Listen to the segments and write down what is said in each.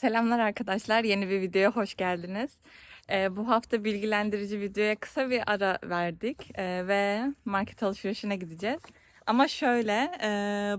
Selamlar arkadaşlar. Yeni bir videoya hoş geldiniz. Ee, bu hafta bilgilendirici videoya kısa bir ara verdik ee, ve market alışverişine gideceğiz. Ama şöyle e,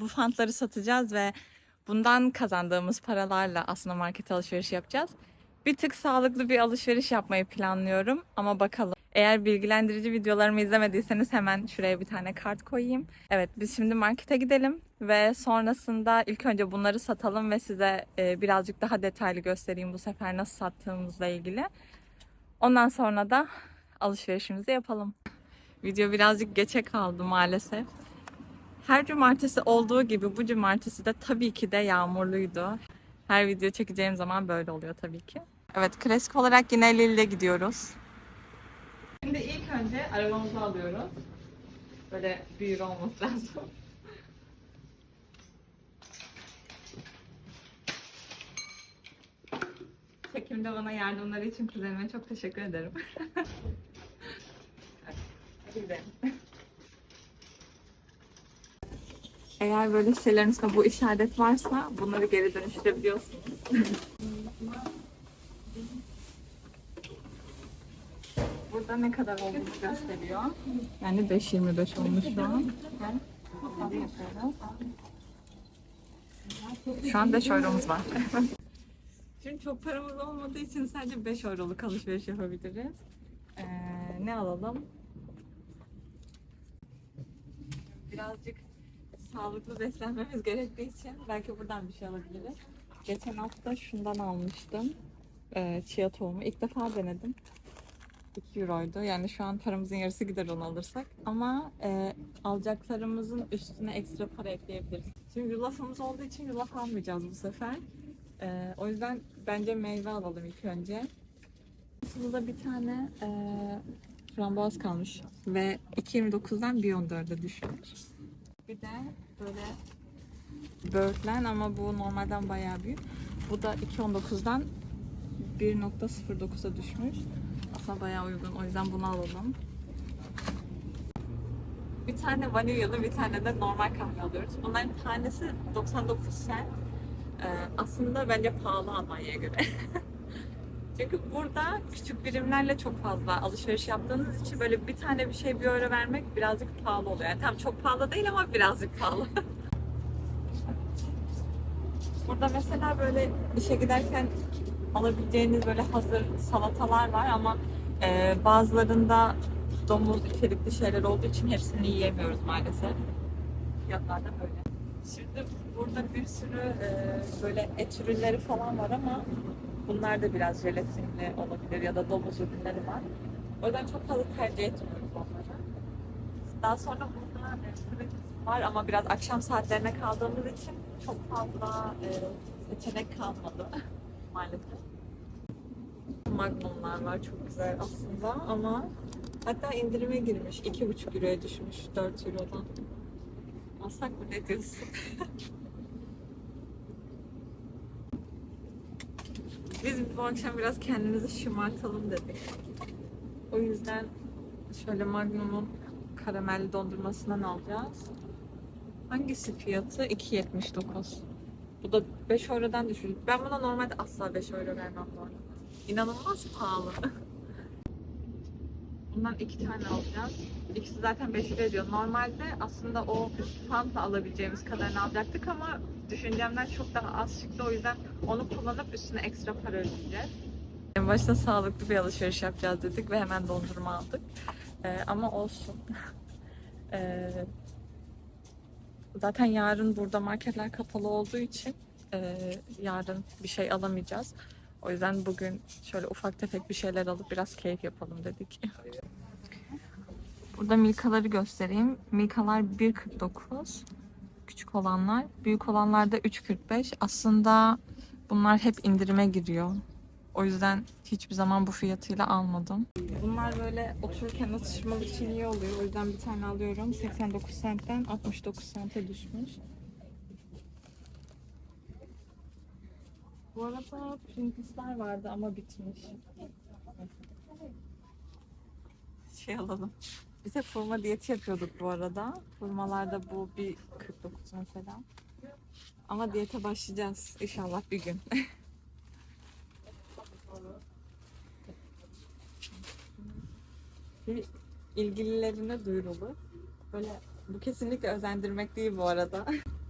bu fantları satacağız ve bundan kazandığımız paralarla aslında market alışverişi yapacağız. Bir tık sağlıklı bir alışveriş yapmayı planlıyorum ama bakalım. Eğer bilgilendirici videolarımı izlemediyseniz hemen şuraya bir tane kart koyayım. Evet biz şimdi markete gidelim ve sonrasında ilk önce bunları satalım ve size e, birazcık daha detaylı göstereyim bu sefer nasıl sattığımızla ilgili. Ondan sonra da alışverişimizi yapalım. Video birazcık geçe kaldı maalesef. Her cumartesi olduğu gibi bu cumartesi de tabii ki de yağmurluydu. Her video çekeceğim zaman böyle oluyor tabii ki. Evet klasik olarak yine Lille'de gidiyoruz. Önce arabamızı alıyoruz. Böyle büyür olması lazım. Çekimde bana yardımları için kuzenime çok teşekkür ederim. Eğer böyle şeylerin bu işaret varsa bunları geri dönüştürebiliyorsunuz. Burada ne kadar olduğunu gösteriyor. Yani 5.25 olmuş şu an. Şu an 5 euromuz var. Şimdi çok paramız olmadığı için sadece 5 euroluk alışveriş yapabiliriz. Ee, ne alalım? Birazcık sağlıklı beslenmemiz gerektiği için belki buradan bir şey alabiliriz. Geçen hafta şundan almıştım. Ee, chia tohumu. İlk defa denedim. 2 euroydu. Yani şu an paramızın yarısı gider onu alırsak. Ama e, alacaklarımızın üstüne ekstra para ekleyebiliriz. Şimdi yulafımız olduğu için yulaf almayacağız bu sefer. E, o yüzden bence meyve alalım ilk önce. Burada bir tane e, frambuaz kalmış ve 2.29'dan 1.14'e düşmüş. Bir de böyle böğürtlen ama bu normalden bayağı büyük. Bu da 2.19'dan 1.09'a düşmüş. Aslında bayağı uygun. O yüzden bunu alalım. Bir tane vanilyalı, bir tane de normal kahve alıyoruz. Bunların tanesi 99 cent. Ee, aslında bence pahalı Almanya'ya göre. Çünkü burada küçük birimlerle çok fazla alışveriş yaptığınız için böyle bir tane bir şey bir euro vermek birazcık pahalı oluyor. Yani tam çok pahalı değil ama birazcık pahalı. Burada mesela böyle işe giderken alabileceğiniz böyle hazır salatalar var ama e, bazılarında domuz içerikli şeyler olduğu için hepsini yiyemiyoruz maalesef. Fiyatlar da böyle. Şimdi burada bir sürü e, böyle et ürünleri falan var ama bunlar da biraz jelatinli olabilir ya da domuz ürünleri var. O yüzden çok fazla tercih etmiyoruz onları. Daha sonra burada e, süremiz var ama biraz akşam saatlerine kaldığımız için çok fazla e, seçenek kalmadı maalesef. Magnumlar var çok güzel aslında ama hatta indirime girmiş. 2,5 euroya düşmüş 4 eurodan. Alsak mı ne diyorsun? Biz bu akşam biraz kendimizi şımartalım dedik. O yüzden şöyle Magnum'un karamelli dondurmasından alacağız. Hangisi fiyatı? 2.79. Bu da 5 eurodan düşük. Ben buna normalde asla 5 euro vermem bu. İnanılmaz pahalı. Bundan iki tane alacağız. İkisi zaten 5 lira ediyor. Normalde aslında o Fanta alabileceğimiz kadarını alacaktık ama düşüncemden çok daha az çıktı. O yüzden onu kullanıp üstüne ekstra para ödeyeceğiz. En başta sağlıklı bir alışveriş yapacağız dedik ve hemen dondurma aldık. Ee, ama olsun. Ee, zaten yarın burada marketler kapalı olduğu için e, yarın bir şey alamayacağız. O yüzden bugün şöyle ufak tefek bir şeyler alıp biraz keyif yapalım dedik. Burada Milka'ları göstereyim. Milka'lar 1.49. Küçük olanlar. Büyük olanlar da 3.45. Aslında bunlar hep indirime giriyor. O yüzden hiçbir zaman bu fiyatıyla almadım. Bunlar böyle otururken atıştırmalık için iyi oluyor. O yüzden bir tane alıyorum. 89 centten 69 sente düşmüş. Bu arada Pringles'ler vardı ama bitmiş. Şey alalım. Biz hep hurma diyeti yapıyorduk bu arada. Hurmalarda bu bir 49 mesela. Ama diyete başlayacağız inşallah bir gün. bir ilgililerine duyurulur. Böyle bu kesinlikle özendirmek değil bu arada.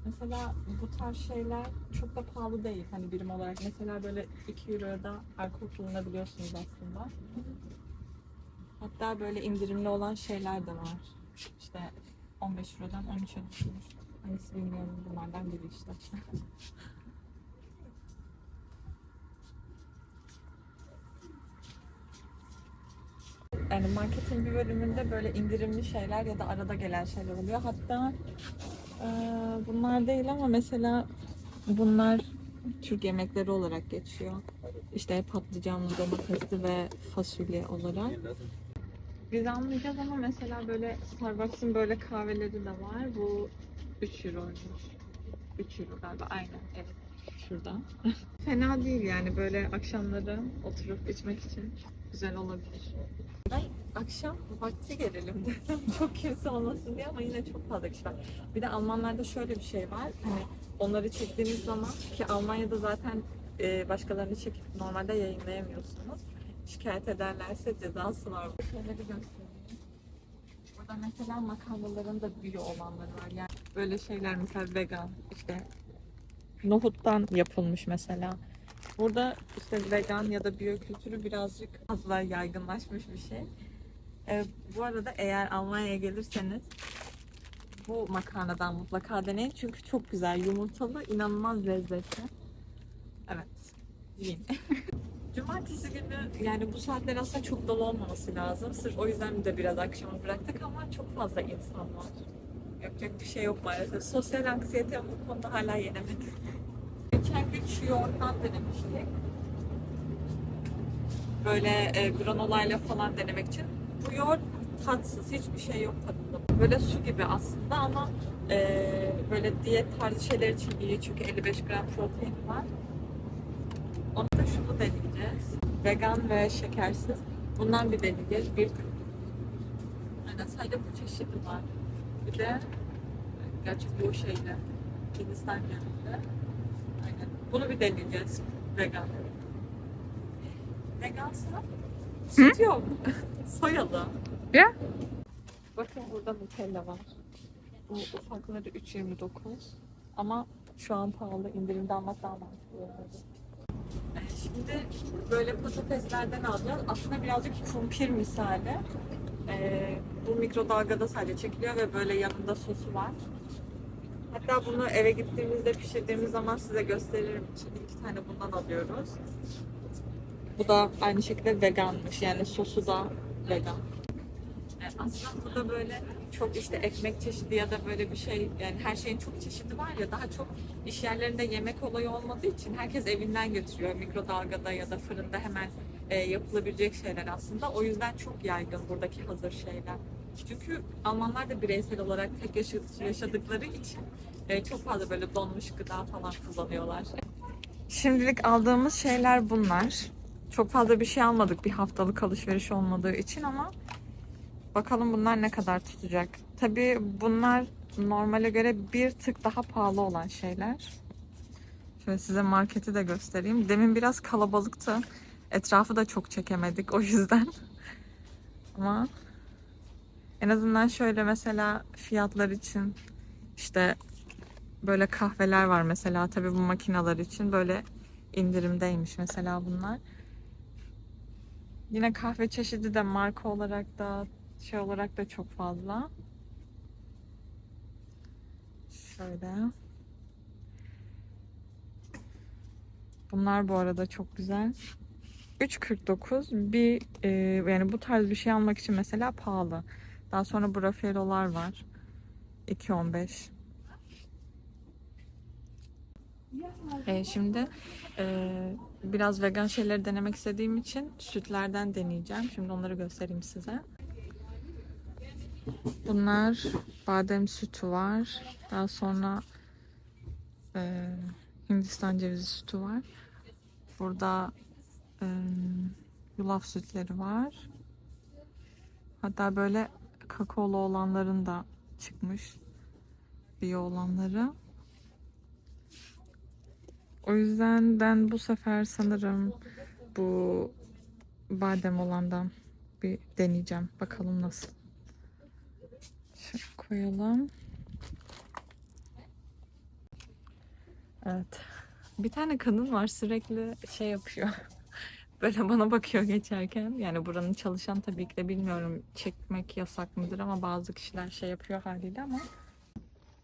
Mesela bu tarz şeyler çok da pahalı değil hani birim olarak. Mesela böyle 2 euroya da alkol kullanabiliyorsunuz aslında. Hatta böyle indirimli olan şeyler de var. İşte 15 eurodan 13'e düşmüş. Hangisi bilmiyorum bunlardan biri işte. Yani marketin bir bölümünde böyle indirimli şeyler ya da arada gelen şeyler oluyor. Hatta bunlar değil ama mesela bunlar Türk yemekleri olarak geçiyor. İşte patlıcanlı, domatesli ve fasulye olarak. Biz almayacağız ama mesela böyle Starbucks'ın böyle kahveleri de var. Bu 3 euroymuş. 3 euro galiba aynen evet. Şurada. Fena değil yani böyle akşamları oturup içmek için güzel olabilir. Akşam vakti gelelim dedim. çok kimse olmasın diye ama yine çok fazla kişi var. Bir de Almanlarda şöyle bir şey var. Hani onları çektiğiniz zaman ki Almanya'da zaten e, başkalarını çekip normalde yayınlayamıyorsunuz. Şikayet ederlerse cezası var. Şeyleri göstereyim. Burada mesela makarnaların da bio olanları var. Yani böyle şeyler mesela vegan işte nohuttan yapılmış mesela. Burada işte vegan ya da biyo kültürü birazcık fazla yaygınlaşmış bir şey. Ee, bu arada eğer Almanya'ya gelirseniz bu makarnadan mutlaka deneyin. Çünkü çok güzel, yumurtalı, inanılmaz lezzetli. Evet, yiyin. Cumartesi günü yani bu saatler aslında çok dolu olmaması lazım. Sırf o yüzden de biraz akşama bıraktık ama çok fazla insan var. Yapacak bir şey yok maalesef. Sosyal anksiyete bu konuda hala yenemedim. Geçen gün şu yoğurttan denemiştik. Böyle e, granolayla falan denemek için. Bu yoğurt tatsız, hiçbir şey yok tadında. Böyle su gibi aslında ama e, böyle diyet tarzı şeyler için iyi çünkü 55 gram protein var. Onu da şunu deneyeceğiz. Vegan ve şekersiz. Bundan bir deneyeceğiz. Bir Aynen sadece bu çeşidi var. Bir de gerçi bu şeyde Hindistan yanında. Aynen. Bunu bir deneyeceğiz. Vegan. Vegansa süt yok. Soyalı. Ya? Bakın burada Nutella var. Bu ufakları 3.29. Ama şu an pahalı. İndirimde almak daha mantıklı. olurdu. Şimdi böyle patateslerden alacağız. Aslında birazcık kumpir misali. Ee, bu mikrodalgada sadece çekiliyor ve böyle yanında sosu var. Hatta bunu eve gittiğimizde pişirdiğimiz zaman size gösteririm. Şimdi iki tane bundan alıyoruz. Bu da aynı şekilde veganmış. Yani sosu da vegan. Yani aslında burada böyle çok işte ekmek çeşidi ya da böyle bir şey yani her şeyin çok çeşidi var ya daha çok iş yerlerinde yemek olayı olmadığı için herkes evinden götürüyor mikrodalgada ya da fırında hemen e, yapılabilecek şeyler aslında. O yüzden çok yaygın buradaki hazır şeyler. Çünkü Almanlar da bireysel olarak tek yaşa- yaşadıkları için e, çok fazla böyle donmuş gıda falan kullanıyorlar. Şimdilik aldığımız şeyler bunlar. Çok fazla bir şey almadık bir haftalık alışveriş olmadığı için ama bakalım bunlar ne kadar tutacak. Tabii bunlar normale göre bir tık daha pahalı olan şeyler. Şöyle size marketi de göstereyim. Demin biraz kalabalıktı. Etrafı da çok çekemedik o yüzden. Ama en azından şöyle mesela fiyatlar için işte böyle kahveler var mesela tabii bu makineler için böyle indirimdeymiş mesela bunlar. Yine kahve çeşidi de marka olarak da şey olarak da çok fazla. Şöyle. Bunlar bu arada çok güzel. 3.49 bir e, yani bu tarz bir şey almak için mesela pahalı. Daha sonra bu Raffaello'lar var. 2.15. E, şimdi e, biraz vegan şeyleri denemek istediğim için sütlerden deneyeceğim. Şimdi onları göstereyim size. Bunlar badem sütü var. Daha sonra e, Hindistan cevizi sütü var. Burada e, yulaf sütleri var. Hatta böyle kakaolu olanların da çıkmış. Biyo olanları. O yüzden ben bu sefer sanırım bu badem olandan bir deneyeceğim. Bakalım nasıl. Şöyle koyalım. Evet. Bir tane kadın var sürekli şey yapıyor. Böyle bana bakıyor geçerken. Yani buranın çalışan tabii ki de bilmiyorum çekmek yasak mıdır ama bazı kişiler şey yapıyor haliyle ama.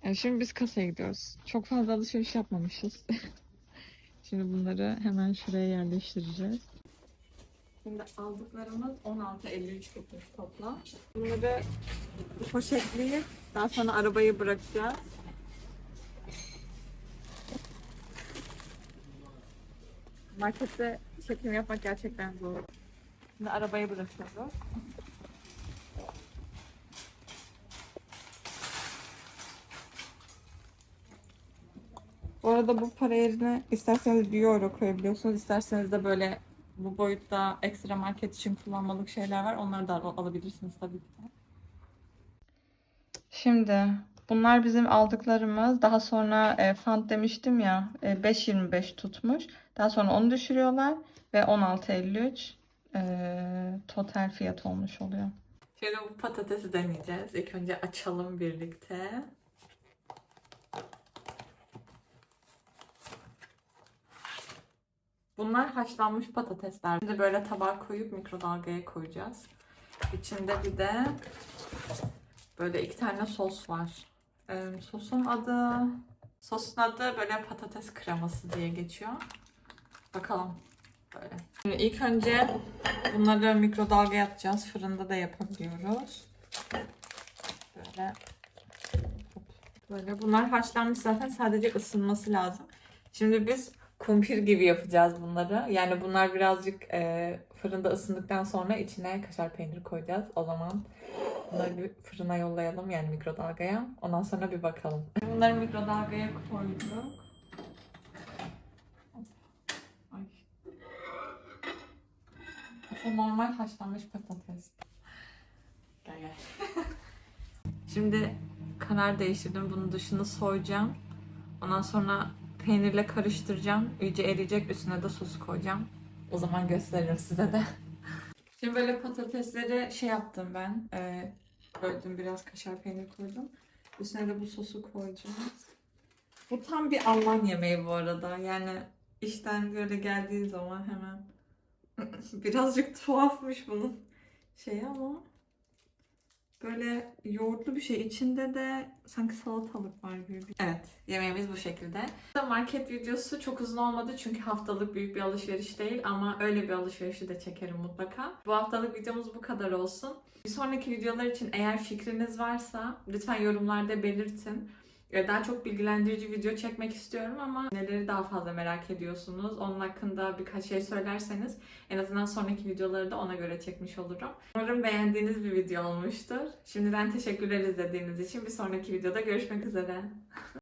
Yani şimdi biz kasaya gidiyoruz. Çok fazla alışveriş yapmamışız. şimdi bunları hemen şuraya yerleştireceğiz. Şimdi aldıklarımız 16.53 tutmuş toplam. Bunları poşetleyip daha sonra arabayı bırakacağız. Markette çekim yapmak gerçekten zor. Şimdi arabayı bırakıyoruz. Bu arada bu para yerine isterseniz bir euro koyabiliyorsunuz. isterseniz de böyle bu boyutta ekstra market için kullanmalık şeyler var. Onları da al- alabilirsiniz tabii ki. de. Şimdi bunlar bizim aldıklarımız. Daha sonra e, fund demiştim ya e, 5.25 tutmuş. Daha sonra onu düşürüyorlar ve 16.53 e, total fiyat olmuş oluyor. Şimdi bu patatesi deneyeceğiz. İlk önce açalım birlikte. Bunlar haşlanmış patatesler. Şimdi böyle tabağa koyup mikrodalgaya koyacağız. İçinde bir de böyle iki tane sos var. Ee, sosun adı sosun adı böyle patates kreması diye geçiyor. Bakalım böyle. Şimdi ilk önce bunları mikrodalgaya atacağız. Fırında da yapabiliyoruz. Böyle Böyle bunlar haşlanmış zaten sadece ısınması lazım. Şimdi biz kumpir gibi yapacağız bunları. Yani bunlar birazcık e, fırında ısındıktan sonra içine kaşar peynir koyacağız. O zaman bunları bir fırına yollayalım yani mikrodalgaya. Ondan sonra bir bakalım. Bunları mikrodalgaya koyduk. Bu normal haşlanmış patates. Gel gel. Şimdi karar değiştirdim. Bunun dışını soyacağım. Ondan sonra peynirle karıştıracağım. İyice eriyecek. Üstüne de sos koyacağım. O zaman gösteririm size de. Şimdi böyle patatesleri şey yaptım ben. E, böldüm biraz kaşar peynir koydum. Üstüne de bu sosu koyacağım. Bu tam bir Alman yemeği bu arada. Yani işten böyle geldiği zaman hemen birazcık tuhafmış bunun şeyi ama böyle yoğurtlu bir şey. İçinde de sanki salatalık var gibi. Evet, yemeğimiz bu şekilde. Market videosu çok uzun olmadı çünkü haftalık büyük bir alışveriş değil ama öyle bir alışverişi de çekerim mutlaka. Bu haftalık videomuz bu kadar olsun. Bir sonraki videolar için eğer fikriniz varsa lütfen yorumlarda belirtin. Daha çok bilgilendirici video çekmek istiyorum ama neleri daha fazla merak ediyorsunuz? Onun hakkında birkaç şey söylerseniz en azından sonraki videoları da ona göre çekmiş olurum. Umarım beğendiğiniz bir video olmuştur. Şimdiden teşekkürler izlediğiniz için. Bir sonraki videoda görüşmek üzere.